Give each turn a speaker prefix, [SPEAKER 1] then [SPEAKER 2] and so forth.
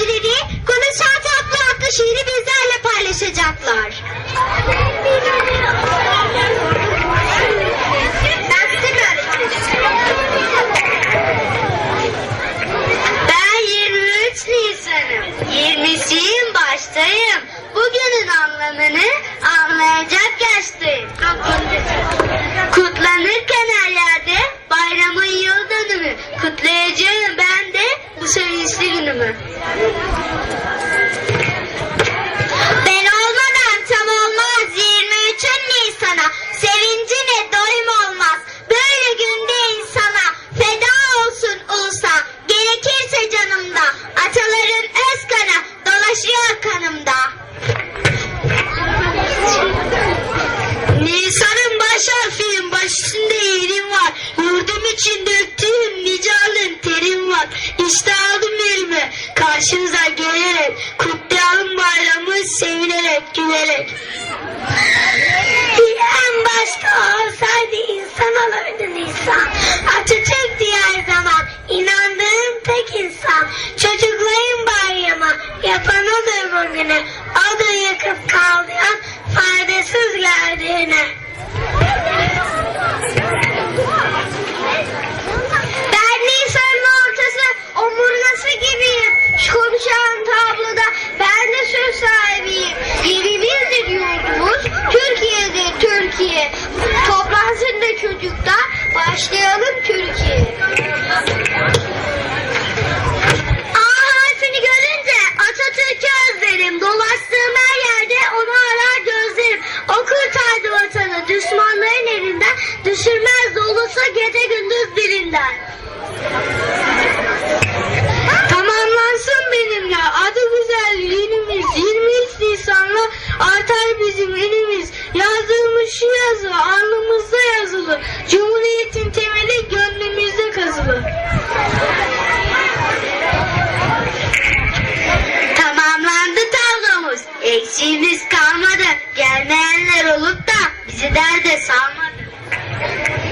[SPEAKER 1] öğrencileri Konuşan Tatlı adlı şiiri bizlerle paylaşacaklar. Ben size öğreteceğim? Ben 23 Nisan'ım. 20'siyim baştayım. Bugünün anlamını anlayacak yaştayım. Kutlanırken her yerde bayramın yıl dönümü. Kutlayacağım bu sevinçli günümü. Ben olmadan tam olmaz 23 Nisan'a. Sevincine doyum olmaz. Böyle günde insana feda olsun ulusa. Gerekirse canımda ataların öz kanı dolaşıyor kanımda. Nisan'ın baş harfiyim, baş üstünde yerim var. Yurdum için döktüğüm nice var. İşte aldım elime, karşınıza gelerek. Kutlayalım bayramı sevinerek, gülerek. En başta olsaydı insan olurdu Nisan. Atatürk'tü her zaman, inandığım tek insan. Çocukların bayramı, yapan odur bugünü. Odur yakıp kaldıran, faydasız geldiğine. Düşürmez dolusu gece gündüz dilinden. Tamamlansın benimle adı güzel günümüz 23 Nisan'la artar bizim önümüz yazdığımız şu yazı alnımızda yazılı. Cumhuriyetin temeli gönlümüzde kazılı. Tamamlandı tablomuz eksiğimiz kalmadı. Gelmeyenler olup da bizi derde salmadı Thank you.